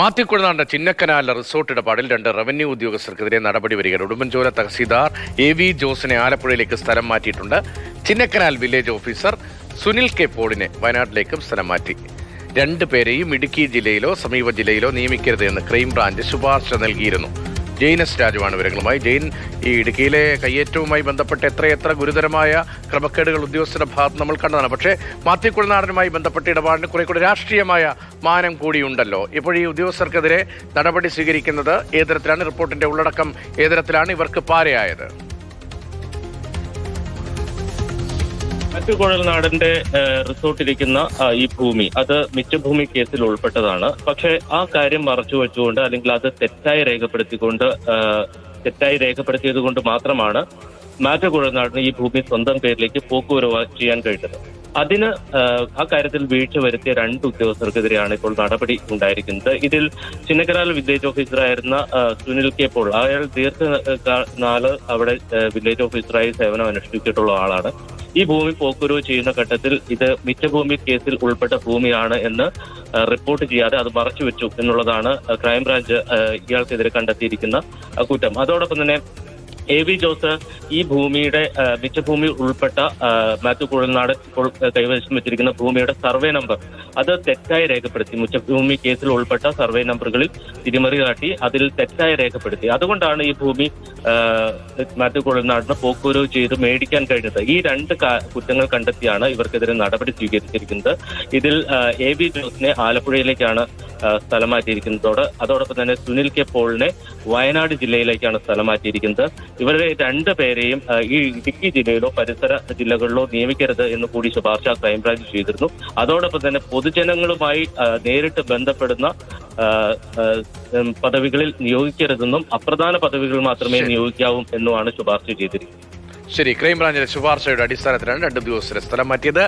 മാത്തിക്കുഴനാണ്ട ചിന്നക്കനാലിലെ resort ഇടപാടിൽ രണ്ട് revenue ഉദ്യോഗസ്ഥർക്കെതിരെ നടപടി വരികയാണ്. ഉടുമ്പൻചോല തഹസീൽദാർ എ വി ജോസിനെ ആലപ്പുഴയിലേക്ക് സ്ഥലം മാറ്റിയിട്ടുണ്ട്. Chinnakanal village officer Sunil K പോളിനെ വയനാട്ടിലേക്കും സ്ഥലം മാറ്റി. രണ്ടുപേരെയും ഇടുക്കി ജില്ലയിലോ സമീപ ജില്ലയിലോ നിയമിക്കരുത് എന്ന് ക്രൈംബ്രാഞ്ച് ശുപാർശ നൽകിയിരുന്നു. ജെയിൻ എസ് രാജുവാണ് വിവരങ്ങളുമായി. ജെയിൻ ഈ ഇടുക്കിയിലെ കയ്യേറ്റവുമായി ബന്ധപ്പെട്ട് എത്രയെത്ര ഗുരുതരമായ ക്രമക്കേടുകൾ ഉദ്യോഗസ്ഥരുടെ ഭാഗത്ത് നമ്മൾ കണ്ടതാണ്. പക്ഷേ മാത്യു കുളനാടനുമായി ബന്ധപ്പെട്ട ഇടപാടിന് കുറെ കൂടെ രാഷ്ട്രീയമായ മാനം കൂടിയുണ്ടല്ലോ. ഇപ്പോൾ ഈ ഉദ്യോഗസ്ഥർക്കെതിരെ നടപടി സ്വീകരിക്കുന്നത് ഏതരത്തിലാണ്? തരത്തിലാണ് റിപ്പോർട്ടിന്റെ ഉള്ളടക്കം ഏതരത്തിലാണ്? ഇവർക്ക് പാരയായത്. മറ്റുകുഴൽനാടന്റെ റിസോർട്ടിരിക്കുന്ന ആ, ഈ ഭൂമി അത് മിച്ചഭൂമി കേസിൽ ഉൾപ്പെട്ടതാണ്. പക്ഷെ ആ കാര്യം മറച്ചു വെച്ചുകൊണ്ട് അല്ലെങ്കിൽ അത് തെറ്റായി രേഖപ്പെടുത്തിക്കൊണ്ട് തെറ്റായി രേഖപ്പെടുത്തിയത് കൊണ്ട് മാത്രമാണ് മാറ്റുകുഴൽനാടിന് ഈ ഭൂമി സ്വന്തം പേരിലേക്ക് പോക്കുവരവ് ചെയ്യാൻ കഴിഞ്ഞത്. അതിന് ആ, കാര്യത്തിൽ വീഴ്ച വരുത്തിയ രണ്ട് ഉദ്യോഗസ്ഥർക്കെതിരെയാണ് ഇപ്പോൾ നടപടി ഉണ്ടായിരിക്കുന്നത്. ഇതിൽ ചിന്നക്കരാൽ വില്ലേജ് ഓഫീസറായിരുന്ന സുനിൽ കെ. പോൾ അയാൾ ദീർഘനാൾ അവിടെ വില്ലേജ് ഓഫീസറായി സേവനം അനുഷ്ഠിച്ചിട്ടുള്ള ആളാണ്. ഈ ഭൂമി പോക്കുരു ചെയ്യുന്ന ഘട്ടത്തിൽ ഇത് മിച്ചഭൂമി കേസിൽ ഉൾപ്പെട്ട ഭൂമിയാണ് എന്ന് റിപ്പോർട്ട് ചെയ്യാതെ അത് മറച്ചു വെച്ചു എന്നുള്ളതാണ് ക്രൈംബ്രാഞ്ച് ഇയാൾക്കെതിരെ കണ്ടെത്തിയിരിക്കുന്ന കുറ്റം. അതോടൊപ്പം തന്നെ എ വി ജോസ് ഈ ഭൂമിയുടെ മിച്ചഭൂമി ഉൾപ്പെട്ട മാത്യു കുഴൽനാട് ഇപ്പോൾ കൈവശം വെച്ചിരിക്കുന്ന ഭൂമിയുടെ സർവേ നമ്പർ. അത് തെറ്റായി രേഖപ്പെടുത്തി. മിച്ചഭൂമി കേസിൽ ഉൾപ്പെട്ട സർവേ നമ്പറുകളിൽ തിരിമറി കാട്ടി അതിൽ തെറ്റായി രേഖപ്പെടുത്തി. അതുകൊണ്ടാണ് ഈ ഭൂമി മാത്യു കുഴൽനാടിന് പോക്കുവരവ് ചെയ്ത് മേടിക്കാൻ കഴിഞ്ഞത്. ഈ രണ്ട് കുറ്റങ്ങൾ കണ്ടെത്തിയാണ് ഇവർക്കെതിരെ നടപടി സ്വീകരിച്ചിരിക്കുന്നത്. ഇതിൽ എ വി ജോസിനെ ആലപ്പുഴയിലേക്കാണ് സ്ഥലം മാറ്റിയിരിക്കുന്നതോട് അതോടൊപ്പം തന്നെ സുനിൽ കെ പോളിനെ വയനാട് ജില്ലയിലേക്കാണ് സ്ഥലം മാറ്റിയിരിക്കുന്നത് ഇവരുടെ രണ്ട് പേരെയും ഈ ഇടുക്കി ജില്ലയിലോ പരിസര ജില്ലകളിലോ നിയമിക്കരുത് എന്ന് കൂടി ശുപാർശ ക്രൈംബ്രാഞ്ച് ചെയ്തിരുന്നു. അതോടൊപ്പം തന്നെ പൊതുജനങ്ങളുമായി നേരിട്ട് ബന്ധപ്പെടുന്ന പദവികളിൽ നിയോഗിക്കരുതെന്നും അപ്രധാന പദവികൾ മാത്രമേ നിയോഗിക്കാവൂ എന്നുമാണ് ശുപാർശ ചെയ്തിരിക്കുന്നത്. ശരി ക്രൈംബ്രാഞ്ചിലെ ശുപാർശയുടെ അടിസ്ഥാനത്തിലാണ് രണ്ട് ദിവസത്തിലെ സ്ഥലം മാറ്റിയത്.